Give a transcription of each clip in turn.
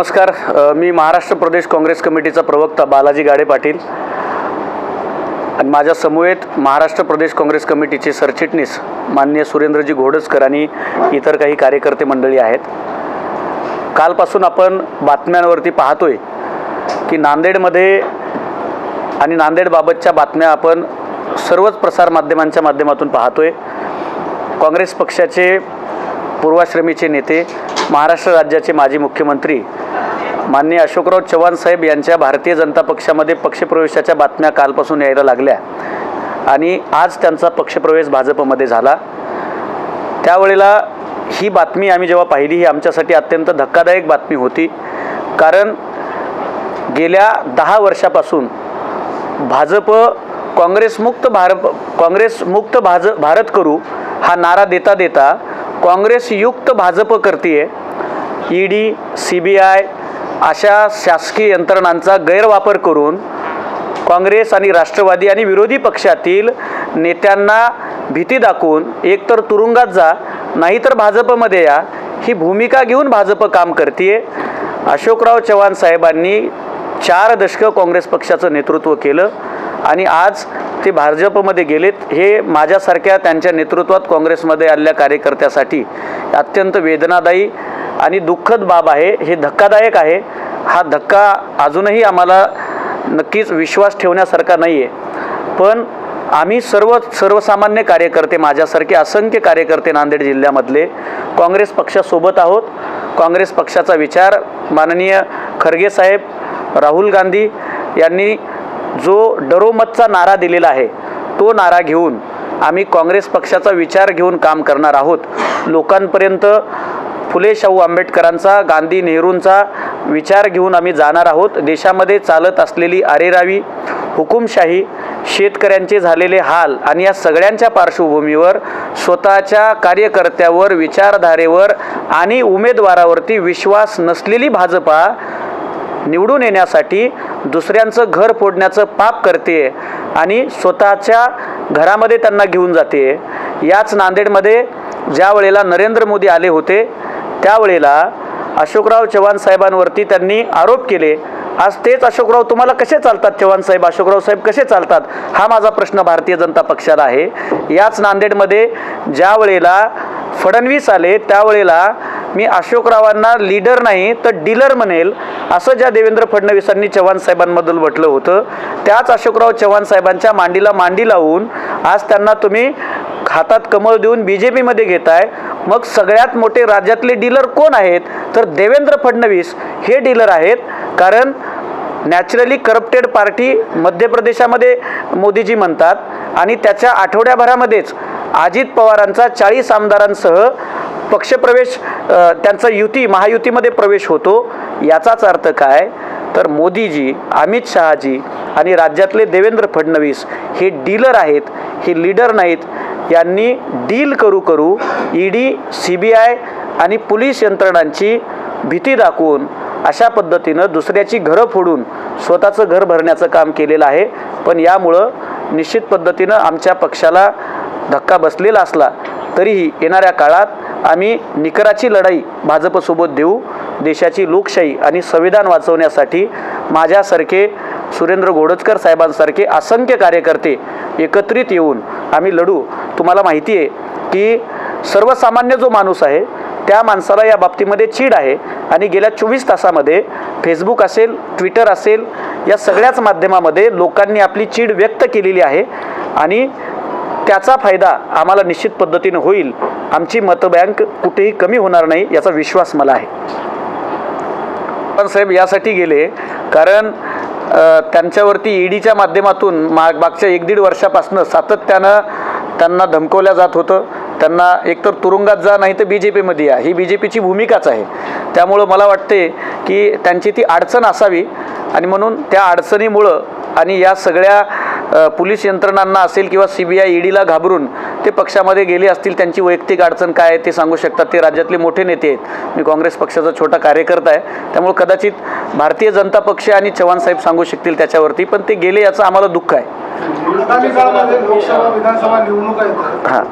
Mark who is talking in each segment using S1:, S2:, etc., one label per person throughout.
S1: नमस्कार. मी महाराष्ट्र प्रदेश काँग्रेस कमिटीचा प्रवक्ता बालाजी गाडे पाटील. आणि माझ्या समवेत महाराष्ट्र प्रदेश काँग्रेस कमिटीचे सरचिटणीस माननीय सुरेंद्रजी घोडसकर आणि इतर काही कार्यकर्ते मंडळी आहेत. कालपासून आपण बातम्यांवरती पाहतोय की नांदेडमध्ये आणि नांदेडबाबतच्या बातम्या आपण सर्वच प्रसारमाध्यमांच्या माध्यमातून पाहतोय. काँग्रेस पक्षाचे पूर्वाश्रमीचे नेते महाराष्ट्र राज्याचे माजी मुख्यमंत्री माननीय अशोकराव चव्हाण साहेब यांच्या भारतीय जनता पक्षामध्ये पक्षप्रवेशाच्या बातम्या कालपासून यायला लागल्या आणि आज त्यांचा पक्षप्रवेश भाजपमध्ये झाला. त्यावेळेला ही बातमी आम्ही जेव्हा पाहिली ही आमच्यासाठी अत्यंत धक्कादायक बातमी होती. कारण गेल्या दहा वर्षापासून भाजप काँग्रेसमुक्त भार काँग्रेसमुक्त भाज भारत करू हा नारा देता देता काँग्रेस युक्त भाजप करते E D C B I अशा शासकीय यंत्रणांचा गैरवापर करून काँग्रेस आणि राष्ट्रवादी आणि विरोधी पक्षातील नेत्यांना भीती दाखवून एकतर तुरुंगात जा नाहीतर भाजपमध्ये या ही भूमिका घेऊन भाजप काम करते अशोकराव चव्हाण साहेबांनी चार दशकं काँग्रेस पक्षाचं नेतृत्व केलं. आणि आज ते भाजपमध्ये गेलेत हे माझ्यासारख्या त्यांच्या नेतृत्वात काँग्रेसमध्ये आलेल्या कार्यकर्त्यासाठी अत्यंत वेदनादायी आणि दुःखद बाब आहे. हे धक्कादायक आहे. हा धक्का अजूनही आम्हाला नक्कीच विश्वास ठेवण्यासारखा नाही आहे पण आम्ही सर्व सर्वसामान्य कार्यकर्ते माझ्यासारखे असंख्य कार्यकर्ते नांदेड जिल्ह्यामधले काँग्रेस पक्षासोबत आहोत. काँग्रेस पक्षाचा विचार माननीय खरगे साहेब राहुल गांधी यांनी जो डरोमतचा नारा दिलेला आहे तो नारा घेऊन आम्ही काँग्रेस पक्षाचा विचार घेऊन काम करणार आहोत. लोकांपर्यंत फुले शाहू आंबेडकरांचा गांधी नेहरूंचा विचार घेऊन आम्ही जाणार आहोत. देशामध्ये चालत असलेली अरेरावी हुकुमशाही शेतकऱ्यांचे झालेले हाल आणि या सगळ्यांच्या पार्श्वभूमीवर स्वतःच्या कार्यकर्त्यावर विचारधारेवर आणि उमेदवारावरती विश्वास नसलेली भाजपा निवडून येण्यासाठी दुसऱ्यांचं घर फोडण्याचं पाप करते आणि स्वतःच्या घरामध्ये त्यांना घेऊन जाते. याच नांदेडमध्ये ज्या वेळेला नरेंद्र मोदी आले होते त्यावेळेला अशोकराव चव्हाण साहेबांवरती त्यांनी आरोप केले. आज तेच अशोकराव तुम्हाला कसे चालतात? चव्हाण साहेब अशोकराव साहेब कसे चालतात? हा माझा प्रश्न भारतीय जनता पक्षाला आहे. याच नांदेडमध्ये ज्या वेळेला फडणवीस आले त्यावेळेला मी अशोकरावांना लीडर नाही तर डीलर म्हणेल असं ज्या देवेंद्र फडणवीसांनी चव्हाण साहेबांबद्दल म्हटलं होतं त्याच अशोकराव चव्हाण साहेबांच्या मांडीला मांडी लावून आज त्यांना तुम्ही हातात कमळ देऊन बी जे पीमध्ये घेताय मग सगळ्यात मोठे राज्यातले डीलर कोण आहेत? तर देवेंद्र फडणवीस हे डीलर आहेत कारण नॅचरली करप्टेड पार्टी मध्य प्रदेशामध्ये मोदीजी म्हणतात आणि त्याच्या आठवड्याभरामध्येच अजित पवारांचा चाळीस आमदारांसह पक्षप्रवेश त्यांचा युती महायुतीमध्ये प्रवेश होतो याचाच अर्थ काय? तर मोदीजी अमित शहाजी आणि राज्यातले देवेंद्र फडणवीस हे डीलर आहेत हे लीडर नाहीत. यांनी डील करू करू E D C B I आणि पोलीस यंत्रणांची भीती दाखवून अशा पद्धतीनं दुसऱ्याची घरं फोडून स्वतःचं घर भरण्याचं काम केलेलं आहे. पण यामुळं निश्चित पद्धतीनं आमच्या पक्षाला धक्का बसलेला असला तरीही येणाऱ्या काळात आम्ही निकराची लढाई भाजपसोबत देऊ देशाची लोकशाही आणि संविधान वाचवण्यासाठी माझ्यासारखे सुरेंद्र घोडजकर साहेबांसारखे असंख्य कार्यकर्ते एकत्रित येऊन आम्ही लढू. तुम्हाला माहिती आहे की सर्वसामान्य जो माणूस आहे त्या माणसाला या बाबतीमध्ये चीड आहे आणि गेल्या चोवीस तासामध्ये फेसबुक असेल ट्विटर असेल या सगळ्याच माध्यमामध्ये लोकांनी आपली चीड व्यक्त केलेली आहे आणि त्याचा फायदा आम्हाला निश्चित पद्धतीनं होईल. आमची मतबँक कुठेही कमी होणार नाही याचा विश्वास मला आहे. पण साहेब यासाठी गेले. कारण त्यांच्यावरती ईडीच्या माध्यमातून माग मागच्या एक दीड वर्षापासून सातत्यानं त्यांना धमकवल्या जात होतं. त्यांना एकतर तुरुंगात जा नाही तर बी जे पीमध्ये या. ही बी जे पीची भूमिकाच आहे. त्यामुळं मला वाटते की त्यांची ती अडचण असावी आणि म्हणून त्या अडचणीमुळं आणि या सगळ्या पोलीस यंत्रणांना असेल किंवा सी बी आय ईडीला घाबरून ते पक्षामध्ये गेले असतील त्यांची वैयक्तिक अडचण काय आहे ते सांगू शकतात. ते राज्यातले मोठे नेते आहेत. मी काँग्रेस पक्षाचा छोटा कार्यकर्ता आहे. त्यामुळे कदाचित भारतीय जनता पक्ष आणि चव्हाण साहेब सांगू शकतील त्याच्यावरती पण ते गेले याचं आम्हाला दुःख आहे. हां.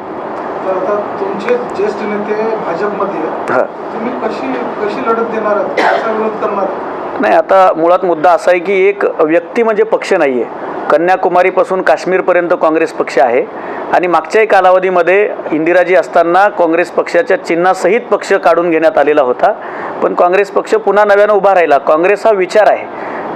S2: तुमचे ज्येष्ठ नेते भाजपमध्ये आहेत. तुम्ही कशी कशी लढत देणार आहात? कसा विरोध करणार आहात?
S1: नाही आता मुळात मुद्दा असा आहे की एक व्यक्ती म्हणजे पक्ष नाही आहे कन्याकुमारीपासून काश्मीरपर्यंत काँग्रेस पक्ष आहे. आणि मागच्याही कालावधीमध्ये इंदिराजी असताना काँग्रेस पक्षाच्या चिन्हासहित पक्ष काढून घेण्यात आलेला होता. पण काँग्रेस पक्ष पुन्हा नव्यानं उभा राहिला. काँग्रेस हा विचार आहे.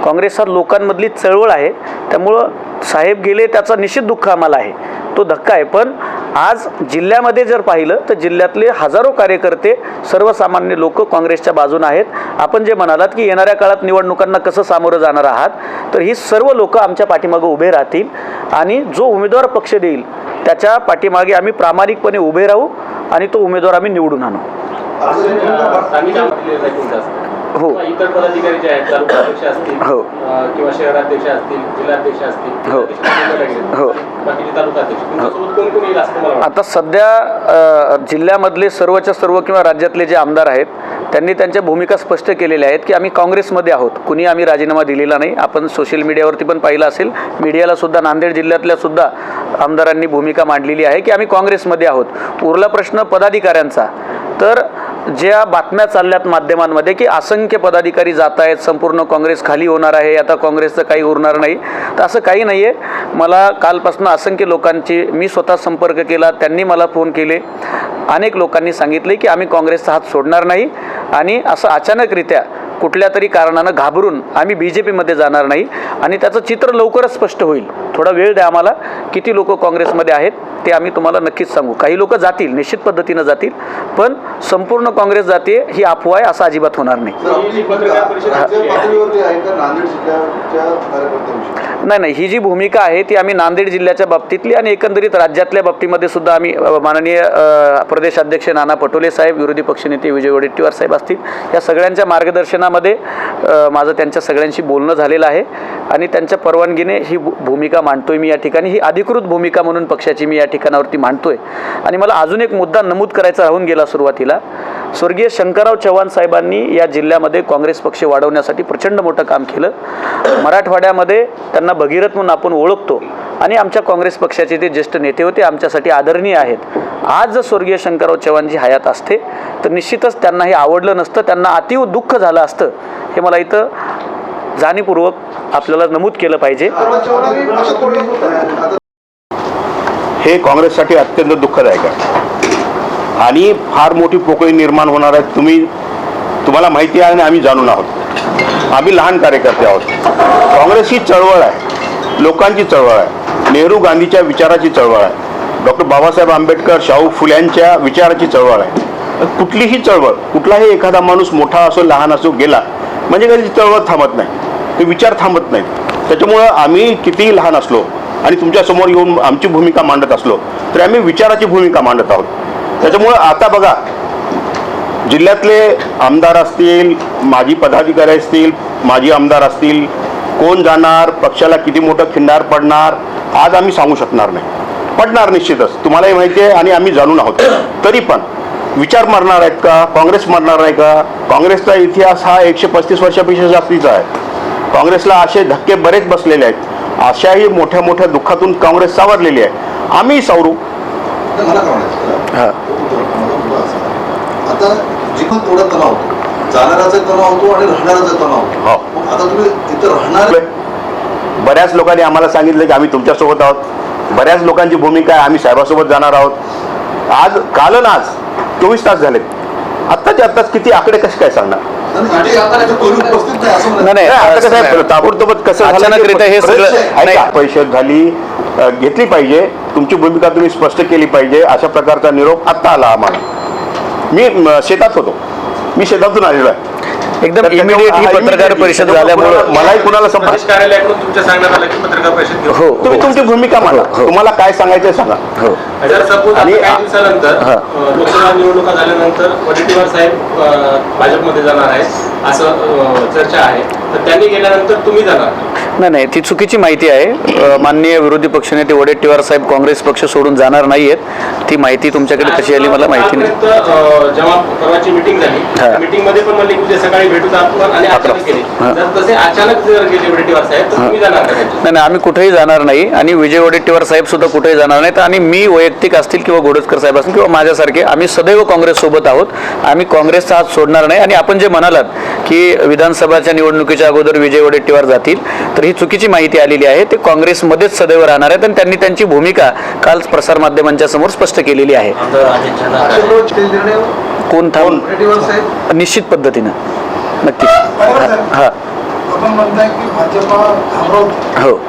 S1: काँग्रेस हा लोकांमधली चळवळ आहे. त्यामुळं साहेब गेले त्याचा निश्चित दुःख आम्हाला आहे. तो धक्का आहे. पण आज जिल्ह्यामध्ये जर पाहिलं तर जिल्ह्यातले हजारो कार्यकर्ते सर्वसामान्य लोक काँग्रेसच्या बाजून आहेत. आपण जे म्हणालात की येणाऱ्या काळात निवडणुकांना कसं सामोरं जाणार आहात तर ही सर्व लोक आमच्या पाठीमागं उभे राहतील आणि जो उमेदवार पक्ष देईल त्याच्या पाठीमागे आम्ही प्रामाणिकपणे उभे राहू आणि तो उमेदवार आम्ही निवडून आणू. हो.
S3: इतर पदाधिकारी जे आहेत तालुकाध्यक्ष असतील
S1: हो.
S3: किंवा शहराध्यक्ष असतील जिल्हाध्यक्ष असतील
S1: हो. हो.
S3: बाकीचे तालुकाध्यक्ष तुमच्यासोबत कोण कोण येईल असं तुम्हाला वाटतं?
S1: आता सध्या अ, जिल्ह्यामधले सर्वच्या सर्व किंवा राज्यातले जे आमदार आहेत त्यांनी त्यांच्या भूमिका स्पष्ट केलेल्या आहेत की आम्ही काँग्रेसमध्ये आहोत कुणी आम्ही राजीनामा दिलेला नाही आपण सोशल मीडियावरती पण पाहिलं असेल मीडियाला सुद्धा नांदेड जिल्ह्यातल्या सुद्धा आमदारांनी भूमिका मांडलेली आहे की आम्ही काँग्रेसमध्ये आहोत उरला प्रश्न पदाधिकाऱ्यांचा तर ज्या बातम्या चालल्यात माध्यमांमध्ये की असंख्य पदाधिकारी जात आहेत संपूर्ण काँग्रेस खाली होणार आहे आता काँग्रेसचं काही उरणार नाही तर असं काही नाही आहे मला कालपासून असंख्य लोकांची मी स्वतः संपर्क केला त्यांनी मला फोन केले. अनेक लोकांनी सांगितले की आम्ही काँग्रेसचा हात सोडणार नाही आणि असं अचानकरित्या कुठल्या तरी कारणानं घाबरून आम्ही बी जे पीमध्ये जाणार नाही. आणि त्याचं चित्र लवकरच स्पष्ट होईल. थोडा वेळ द्या आम्हाला किती लोक काँग्रेसमध्ये आहेत? ते आम्ही तुम्हाला नक्कीच सांगू. काही लोक जातील निश्चित पद्धतीनं जातील पण संपूर्ण काँग्रेस जाते ही अफवा आहे असं अजिबात होणार नाही.
S3: ही
S1: नाही नाही ही जी भूमिका आहे ती आम्ही नांदेड जिल्ह्याच्या बाबतीतली आणि एकंदरीत राज्यातल्या बाबतीमध्ये सुद्धा आम्ही अ, माननीय अ, प्रदेश अध्यक्ष नाना पटोले साहेब विरोधी पक्षनेते विजय वडेट्टीवार साहेब असतील या सगळ्यांच्या मार्गदर्शनामध्ये अ, माझं त्यांच्या सगळ्यांशी बोलणं झालेलं आहे आणि त्यांच्या परवानगीने ही भू- भूमिका मांडतोय मी या ठिकाणी. ही अधिकृत भूमिका म्हणून पक्षाची मी या ठिकाणावरती मांडतोय. आणि मला अजून एक मुद्दा नमूद करायचा राहून गेला सुरुवातीला. स्वर्गीय शंकरराव चव्हाण साहेबांनी या जिल्ह्यामध्ये काँग्रेस पक्ष वाढवण्यासाठी प्रचंड मोठं काम केलं. मराठवाड्यामध्ये त्यांना भगीरथ म्हणून आपण ओळखतो. आणि आमच्या काँग्रेस पक्षाचे ते ज्येष्ठ नेते होते आमच्यासाठी आदरणीय आहेत. आज जर स्वर्गीय शंकरराव चव्हाणजी हयात असते तर निश्चितच त्यांना हे आवडलं नसतं त्यांना अतिव दुःख झालं असतं. हे मला इथं जाणीवपूर्वक आपल्याला नमूद केलं पाहिजे
S2: आता चव्हाणांनी असं थोडी
S4: आता
S5: हे काँग्रेससाठी अत्यंत दुःखदायक आहे. आणि फार मोठी पोकळी निर्माण होणार आहे तुम्ही तुम्हाला माहिती आहे आणि आम्ही जाणून आहोत. आम्ही लहान कार्यकर्ते आहोत. काँग्रेस ही चळवळ आहे. लोकांची चळवळ आहे. नेहरू गांधीच्या विचाराची चळवळ आहे. डॉक्टर बाबासाहेब आंबेडकर शाहू फुल्यांच्या विचाराची चळवळ आहे. कुठलीही चळवळ कुठलाही एखादा माणूस मोठा असो लहान असो गेला म्हणजे कधी चळवळ थांबत नाही. ते विचार थांबत नाहीत त्याच्यामुळं आम्ही कितीही लहान असलो आणि तुमच्यासमोर येऊन आमची भूमिका मांडत असलो तरी आम्ही विचाराची भूमिका मांडत आहोत. त्याच्यामुळं आता बघा जिल्ह्यातले आमदार असतील माजी पदाधिकारी असतील माजी आमदार असतील कोण जाणार पक्षाला किती मोठं खिंडार पडणार आज आम्ही सांगू शकणार नाही. पडणार निश्चितच तुम्हालाही माहिती आहे आणि आम्ही जाणून आहोत. तरी पण विचार मारणार आहेत का? काँग्रेस मारणार आहे का? काँग्रेसचा इतिहास हा एकशे पस्तीस वर्षापेक्षा जास्तीचा आहे. काँग्रेसला असे धक्के बरेच बसलेले आहेत. अशाही मोठ्या मोठ्या दुःखातून काँग्रेस सावरलेली आहे. आम्ही सावरू.
S1: हा.
S4: माझा मुद्दा असा आहे. आता जिथून थोडा तणाव होतो जाणाराचा तणाव होतो आणि राहणाराचा तणाव. होतो. मग आता तुम्ही इथं राहणार
S5: बऱ्याच लोकांनी आम्हाला सांगितलं की आम्ही तुमच्यासोबत आहोत. बऱ्याच लोकांची भूमिका आहे आम्ही साहेबासोबत जाणार आहोत. आज काल आणि आज चोवीस तास झालेत. आत्ताच्या आत्ताच किती आकडे कसे काय सांगणार?
S4: नाही
S5: आता कसं आहे कसं
S1: हे सगळं-.
S5: परिषद झाली घेतली पाहिजे. तुमची भूमिका तुम्ही स्पष्ट केली पाहिजे. अशा प्रकारचा निरोप आत्ता आला आम्हाला. मी म, शेतात होतो. मी शेतातून आलेलो आहे.
S1: एकदम
S5: तर त्याच्यामुळे-
S1: इमिडिएट ही
S5: हा,
S1: पत्रकार. परिषद झाल्यामुळं
S5: मलाही कुणाला संपर्क
S3: कार्यालयाकडून तुमच्या सांगण्यात आलं की पत्रकार परिषद घेऊ
S1: हो
S5: तुम्ही
S1: हो
S5: तुमची भूमिका मांडा
S1: हो, हो.
S5: तुम्हाला काय सांगायचं सांगा
S1: हो
S3: जर सपोज
S5: आणि-
S3: काही दिवसानंतर
S1: हा.
S3: अं, लोकसभा निवडणुका झाल्यानंतर वडेट्टीवार साहेब अं, भाजपमध्ये जाणार आहेत असं अं, चर्चा आहे तर त्यांनी गेल्यानंतर तुम्ही जाणार
S1: नाही नाही. ती चुकीची माहिती आहे. माननीय विरोधी पक्षनेते वडेट्टीवार साहेब काँग्रेस पक्ष सोडून जाणार नाही आहेत ती माहिती तुमच्याकडे कशी आली मला माहिती नाही.
S3: आजपर्यंत, अं, जेव्हा परवाची मिटिंग झाली. मीटिंगमध्ये पण म्हणले की उद्या सकाळी भेटूत आपण आणि अचानक गेले. जर तसे अचानक जर गेले वडेट्टीवार साहेब तर तुम्ही जाणार का त्यांच्यात?
S1: नाही नाही आम्ही कुठेही जाणार नाही आणि विजय वडेट्टीवार साहेब सुद्धा कुठेही जाणार नाहीत आणि मी वैयक्तिक असतील किंवा गोडजकर साहेब असतील किंवा माझ्यासारखे आम्ही सदैव काँग्रेस सोबत आहोत. आम्ही काँग्रेसचा हात सोडणार नाही आणि आपण जे म्हणालात की विधानसभाच्या निवडणुकीच्या अगोदर विजय वडेट्टीवार जातील तर ही चुकीची माहिती आलेली आहे ते काँग्रेसमध्येच सदैव राहणार आहेत आणि त्यांनी त्यांची भूमिका काल प्रसारमाध्यमांच्या समोर स्पष्ट केलेली आहे. कोण थांबून निश्चित पद्धतीनं.
S2: साहेब.
S1: हा. हो.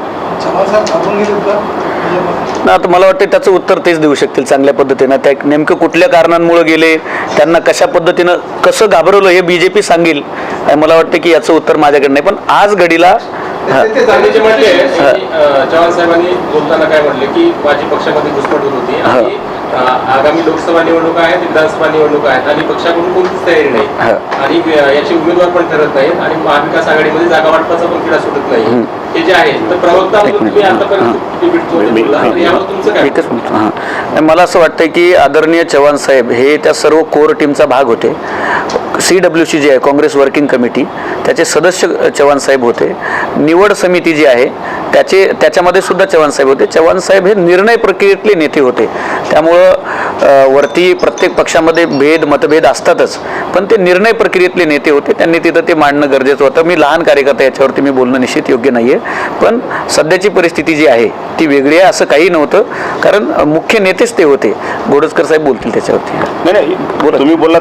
S1: ना आता मला वाटतं त्याचं उत्तर तेच देऊ शकतील चांगल्या पद्धतीनं. त्या नेमकं कुठल्या कारणांमुळे गेले त्यांना कशा पद्धतीनं कसं घाबरवलं हे बी जे पी सांगेल. मला वाटतं की याचं उत्तर माझ्याकडे नाही. पण आज घडीला
S2: ते- ते
S3: त्यांनी जे म्हणले
S2: जाणीव-
S3: की, अं, चव्हाण साहेबांनी बोलताना काय म्हणले की माझी पक्षामध्ये होत आणि आगामी लोकसभा निवडणुका आहेत विधानसभा निवडणुका आहेत आणि पक्षाकडून कोणतीच तयारी नाही.
S1: हा.
S3: आणि याचे उमेदवार पण ठरत नाहीत आणि महाविकास आघाडीमध्ये जागा वाटपाचा पण किडा सुटत नाही. हे जे आहे तर प्रवक्ता तुम्ही. आतापर्यंत
S1: हां. मला असं वाटतं की आदरणीय चव्हाण साहेब हे त्या सर्व कोर टीमचा भाग होते. सी डब्ल्यू सी जी आहे काँग्रेस वर्किंग कमिटी त्याचे सदस्य चव्हाण साहेब होते. निवड समिती जी आहे त्याचे त्याच्यामध्ये सुद्धा चव्हाण साहेब होते. चव्हाण साहेब हे निर्णय प्रक्रियेतले नेते होते. त्यामुळं वरती प्रत्येक पक्षामध्ये भेद मतभेद असतातच. पण ते निर्णय प्रक्रियेतले नेते होते. त्यांनी तिथं ते मांडणं गरजेचं होतं. मी लहान कार्यकर्ता याच्यावरती मी बोलणं निश्चित योग्य नाही आहे पण सध्याची परिस्थिती जी आहे ती वेगळी आहे असं काही नव्हतं. कारण मुख्य नेतेच ते होते. गोडजकर साहेब बोलतील त्याच्यावरती.
S5: नाही नाही बोला. तुम्ही बोललात.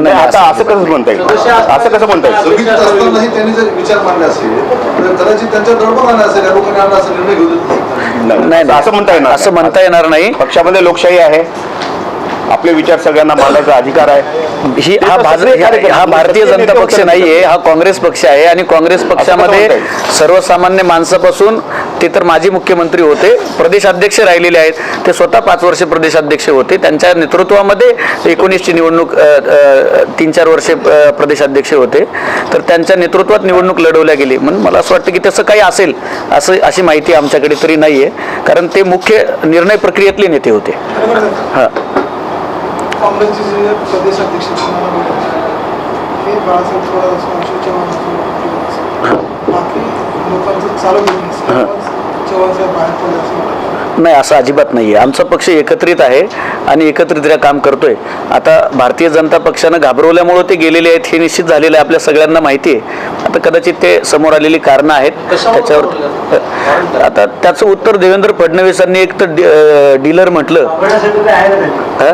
S5: नाही आता असं कसं म्हणता येईल असं कसं म्हणता येईल
S4: त्यांनी जर विचार मांडले असेल तर कदाचित त्यांच्या दडपण आला असेल या लोकांनी आपला असा निर्णय घेऊ देत.
S5: नाही नाही, असं म्हणता येणार
S1: असं म्हणता येणार नाही.
S5: पक्षामध्ये लोकशाही आहे. आपले विचार सगळ्यांना मांडायचा अधिकार आहे.
S1: ही हा हा हा भारतीय जनता पक्ष नाहीये हा काँग्रेस पक्ष आहे आणि काँग्रेस पक्षामध्ये? सर्वसामान्य माणसापासून ते तर माजी मुख्यमंत्री होते प्रदेशाध्यक्ष राहिलेले आहेत ते स्वतः पाच वर्ष प्रदेशाध्यक्ष होते त्यांच्या नेतृत्वामध्ये एकोणीसची निवडणूक तीन चार वर्षे प्रदेशाध्यक्ष होते. तर त्यांच्या नेतृत्वात निवडणूक लढवल्या गेली. म्हणून मला असं वाटतं की तसं काही असेल असं अशी माहिती आमच्याकडे तरी नाही आहे कारण ते मुख्य निर्णय प्रक्रियेतले नेते होते. हां.
S2: काँग्रेसचे जे प्रदेश अध्यक्ष हे बाळासाहेब थोरात असो अशोक चव्हाण बाकी लोकांचं चालू बिझनेस चव्हाण साहेब बाहेर पडले असं.
S1: नाही असं अजिबात नाही आहे आमचा पक्ष एकत्रित आहे आणि एकत्रितरित्या काम करतोय. आता भारतीय जनता पक्षानं घाबरवल्यामुळं ते गेलेले आहेत हे निश्चित झालेलं आहे आपल्या सगळ्यांना माहिती आहे. आता कदाचित ते समोर आलेली कारणं आहेत. त्याच्यावर आता त्याचं उत्तर देवेंद्र फडणवीसांनी एक तर डीलर म्हटलं. हा?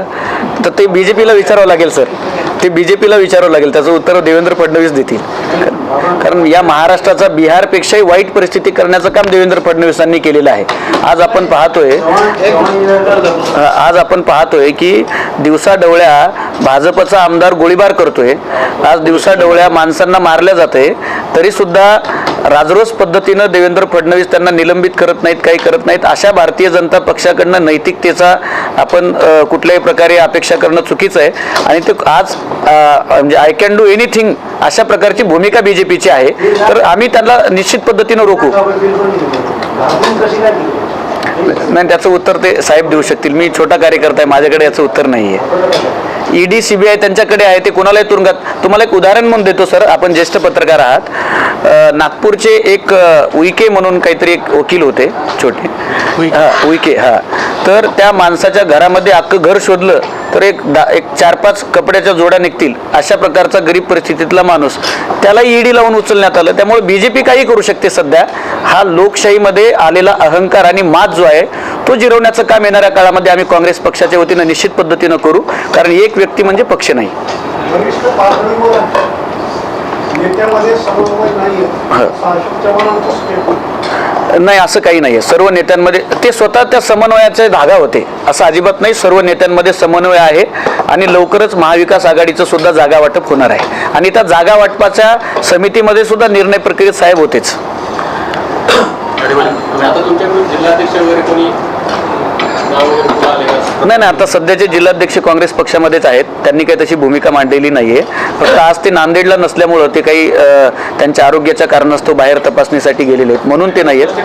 S1: तर ते बी जे पीला विचारावं लागेल सर. ते बी जे पीला विचारावं लागेल. त्याचं उत्तर देवेंद्र फडणवीस देतील. कारण या महाराष्ट्राचा बिहारपेक्षाही वाईट परिस्थिती करण्याचं काम देवेंद्र फडणवीसांनी केलेलं आहे. आज आपण पाहतोय आज आपण पाहतोय की दिवसा डवळ्या भाजपचा आमदार गोळीबार करतोय. आज दिवसा डवळ्या माणसांना मारल्या जाते तरी सुद्धा राजरोस पद्धतीनं देवेंद्र फडणवीस त्यांना निलंबित करत नाहीत काही करत नाहीत. अशा भारतीय जनता पक्षाकडनं नैतिकतेचा आपण कुठल्याही प्रकारे अपेक्षा करणं चुकीचं आहे. आणि ते आज म्हणजे आय कॅन डू एनिथिंग अशा प्रकारची भूमिका बीजेपीची आहे. तर आम्ही त्यांना निश्चित पद्धतीनं रोखू. नाही त्याचं उत्तर ते साहेब देऊ शकतील. मी छोटा कार्यकर्ता आहे माझ्याकडे याचं उत्तर नाही आहे. ईडी सीबीआय त्यांच्याकडे आहे ते कोणालाही तुरुंगात तुम्हाला एक उदाहरण म्हणून देतो सर. आपण ज्येष्ठ पत्रकार आहात. नागपूरचे एक उईके म्हणून काहीतरी एक वकील होते छोटे. हा उईके हा. तर त्या माणसाच्या घरामध्ये अख्खं घर शोधलं. तर एक दा एक चार पाच कपड्याच्या जोड्या निघतील. अशा प्रकारचा गरीब परिस्थितीतला माणूस. त्याला ईडी लावून उचलण्यात आलं. त्यामुळे बीजेपी काही करू शकते सध्या. हा लोकशाहीमध्ये आलेला अहंकार आणि मात जो आहे तो जिरवण्याचं काम येणाऱ्या काळामध्ये आम्ही काँग्रेस पक्षाच्या वतीनं निश्चित पद्धतीनं करू. कारण एक व्यक्ती म्हणजे पक्ष नाही. नाही असं काही नाही आहे सर्व नेत्यांमध्ये ते स्वतः त्या समन्वयाचे धागा होते. असं अजिबात नाही सर्व नेत्यांमध्ये समन्वय आहे आणि लवकरच महाविकास आघाडीचं सुद्धा जागा वाटप होणार आहे. आणि त्या जागा वाटपाच्या समितीमध्ये सुद्धा निर्णय प्रक्रियेत साहेब होतेच. नाही नाही आता सध्याचे जिल्हाध्यक्ष काँग्रेस पक्षामध्येच आहेत. त्यांनी काही तशी भूमिका मांडलेली नाहीये. फक्त आज ते नांदेडला नसल्यामुळं ते काही त्यांच्या आरोग्याच्या कारणास्तव बाहेर तपासणीसाठी गेलेले आहेत. म्हणून ते नाही आहेत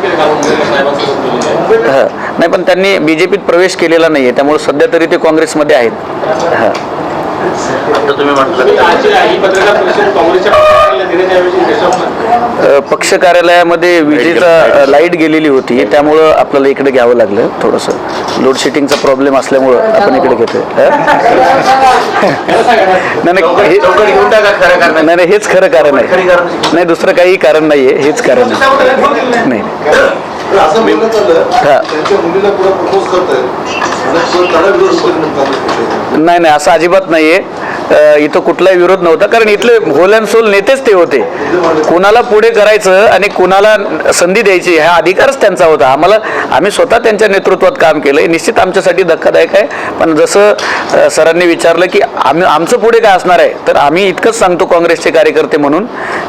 S1: हां. नाही पण त्यांनी बीजेपीत प्रवेश केलेला नाहीये. त्यामुळे सध्या तरी ते काँग्रेसमध्ये आहेत. हां.
S6: आता तुम्ही म्हटलं
S3: ही
S1: पक्ष कार्यालयामध्ये विजेचा लाइट गेलेली होती. त्यामुळं आपल्याला इकडे घ्यावं लागलं थोडंसं. लोड शेटिंगचा प्रॉब्लेम असल्यामुळं आपण इकडे घेतोय? नाही नाही
S6: चौकट घेऊन टाका खरं कारण
S1: नाही नाही हेच खरं कारण आहे.
S6: कारण
S1: नाही दुसरं काही कारण नाहीये हेच कारण आहे? नाही.
S4: असं. त्यांच्या मुलीला प्रपोज करतायत.
S1: नाही नाही असं अजिबात नाहीये इथं कुठलाही विरोध नव्हता. कारण इथले होल अँड सोल नेतेच ते होते. कुणाला पुढे करायचं आणि कुणाला संधी द्यायची हा अधिकारच त्यांचा होता. आम्हाला आम्ही स्वतः त्यांच्या नेतृत्वात काम केलंय. निश्चित आमच्यासाठी धक्कादायक आहे. पण जसं सरांनी विचारलं की आम्ही आमचं पुढे काय असणार आहे? तर आम्ही इतकंच सांगतो काँग्रेसचे कार्यकर्ते म्हणून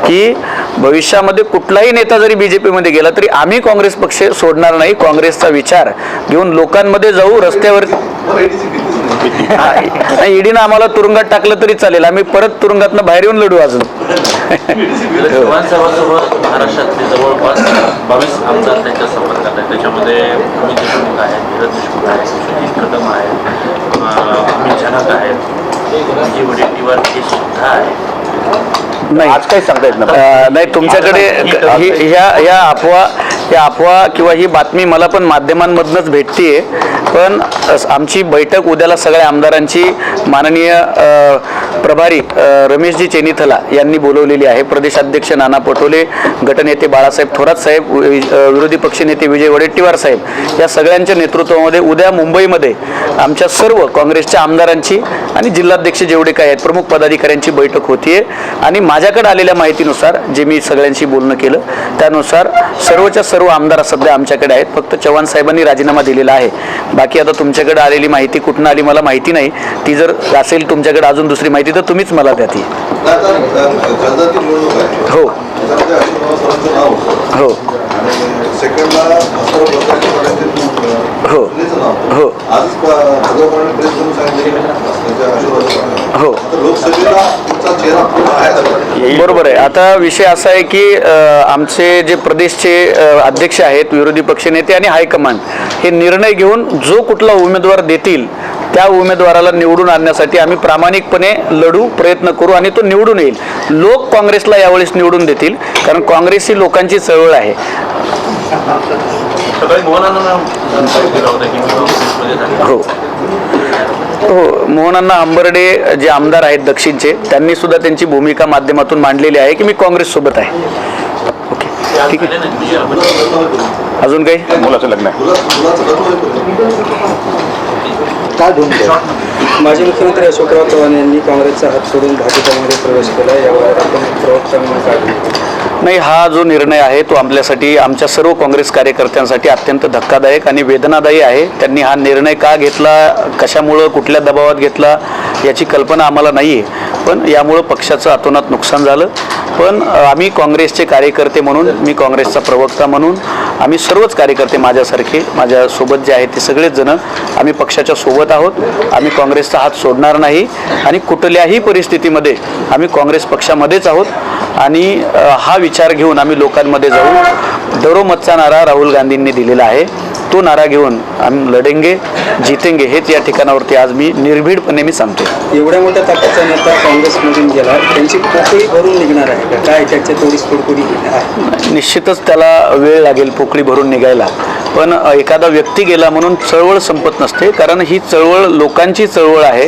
S1: की भविष्यामध्ये कुठलाही नेता जरी बीजेपीमध्ये गेला तरी आम्ही काँग्रेस पक्ष सोडणार नाही. काँग्रेसचा विचार घेऊन लोकांमध्ये जाऊ रस्त्यावर
S4: नाही.
S1: नाही ईडीनं आम्हाला तुरुंगात टाकलं तरी चालेल. आम्ही परत तुरुंगातनं बाहेर येऊन लढू अजून.
S6: महाराष्ट्रातले जवळपास बावीस आमदार त्यांच्या संपर्कात आहेत. त्याच्यामध्ये अमित देशमुख आहे धीरज देशमुख आहेत सुशील कदम आहेत आहेत. वडेट्टीवार हे सुद्धा आहे
S1: नाही.
S5: आज काही सांगता येत नाही
S1: तुमच्याकडे ही ह्या ह्या अफवा या अफवा किंवा ही बातमी मला पण माध्यमांमधनच भेटतीये. पण आमची बैठक उद्याला सगळ्या आमदारांची माननीय प्रभारी रमेशजी चेनिथला यांनी बोलवलेली आहे. प्रदेशाध्यक्ष नाना पटोले गटनेते बाळासाहेब थोरात साहेब विरोधी पक्षनेते विजय वडेट्टीवार साहेब या सगळ्यांच्या नेतृत्वामध्ये उद्या मुंबईमध्ये आमच्या सर्व काँग्रेसच्या आमदारांची आणि जिल्हाध्यक्ष जेवढे काय आहेत प्रमुख पदाधिकाऱ्यांची बैठक होतीये. आणि माझ्याकडे आलेल्या माहितीनुसार जे मी सगळ्यांशी बोलणं केलं त्यानुसार सर्वच्या सर्व आमदार सध्या आमच्याकडे आहेत फक्त चव्हाण साहेबांनी राजीनामा दिलेला आहे बाकी आता तुमच्याकडे आलेली माहिती कुठनं आली मला माहिती नाही ती जर असेल तुमच्याकडे अजून दुसरी माहिती तर तुम्हीच मला द्या ती हो हो. हो. हो. हो. बरोबर आहे. आता विषय असा आहे की आमचे जे प्रदेशचे अध्यक्ष आहेत विरोधी पक्षनेते आणि हायकमांड हे निर्णय घेऊन जो कुठला उमेदवार देतील त्या उमेदवाराला निवडून आणण्यासाठी आम्ही प्रामाणिकपणे लढू प्रयत्न करू आणि तो निवडून येईल. लोक काँग्रेसला यावेळेस निवडून देतील कारण काँग्रेस ही लोकांची चळवळ आहे.
S6: मोहनांना
S1: हो. हो मोहनअण्णा अंबर्डे जे आमदार आहेत दक्षिणचे त्यांनी सुद्धा त्यांची भूमिका माध्यमातून मांडलेली आहे की मी काँग्रेससोबत आहे. ओके. ठीक आहे. अजून काही?
S5: मुलाचं लग्न आहे.
S4: होईपर्यंत.
S7: माजी मुख्यमंत्री अशोकराव चव्हाण यांनी काँग्रेसचा हात सोडून भाजपमध्ये प्रवेश केला यावर आपण प्रवक्ता म्हणून काय?
S1: नाही हा जो निर्णय आहे तो आपल्यासाठी आमच्या सर्व काँग्रेस कार्यकर्त्यांसाठी अत्यंत धक्कादायक आणि वेदनादायी आहे त्यांनी हा निर्णय का घेतला कशामुळं कुठल्या दबावात घेतला याची कल्पना आम्हाला नाही आहे पण यामुळं पक्षाचं अतोनात नुकसान झालं. पण आम्ही काँग्रेसचे कार्यकर्ते म्हणून मी काँग्रेसचा प्रवक्ता म्हणून आम्ही सर्वच कार्यकर्ते माझ्यासारखे माझ्यासोबत जे आहेत ते सगळेच जण आम्ही पक्षाच्या सोबत आहोत. आम्ही काँग्रेसचा हात सोडणार नाही आणि कुठल्याही परिस्थितीमध्ये आम्ही काँग्रेस पक्षामध्येच आहोत. आणि हा विचार घेऊन आम्ही लोकांमध्ये जाऊ दरोमतचा नारा राहुल गांधींनी दिलेला आहे. तो नारा घेऊन आम्ही लढेंगे जितेंगे हेच या ठिकाणावरती आज मी निर्भीडपणे मी सांगतो
S7: एवढ्या मोठ्या ताकदीचा नेता काँग्रेसमधून गेला त्यांची पोकळी भरून निघणार आहे काय त्याच्या आहे?
S1: निश्चितच त्याला वेळ लागेल पोकळी भरून निघायला. पण एखादा व्यक्ती गेला म्हणून चळवळ संपत नसते कारण ही चळवळ लोकांची चळवळ आहे.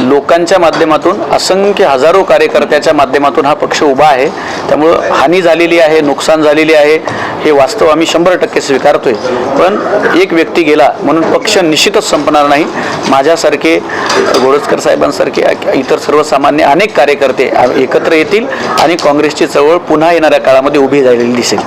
S1: लोकांच्या माध्यमातून असंख्य हजारो कार्यकर्त्याच्या माध्यमातून हा पक्ष उभा आहे. त्यामुळं हानी झालेली आहे नुकसान झालेली आहे हे वास्तव आम्ही शंभर टक्के स्वीकारतोय. पण एक व्यक्ती गेला म्हणून पक्ष निश्चितच संपणार नाही. माझ्यासारखे गोरजकर साहेबांसारखे इतर सर्वसामान्य अनेक कार्यकर्ते एकत्र येतील आणि काँग्रेसची चळवळ पुन्हा येणाऱ्या काळामध्ये उभी झालेली दिसेल.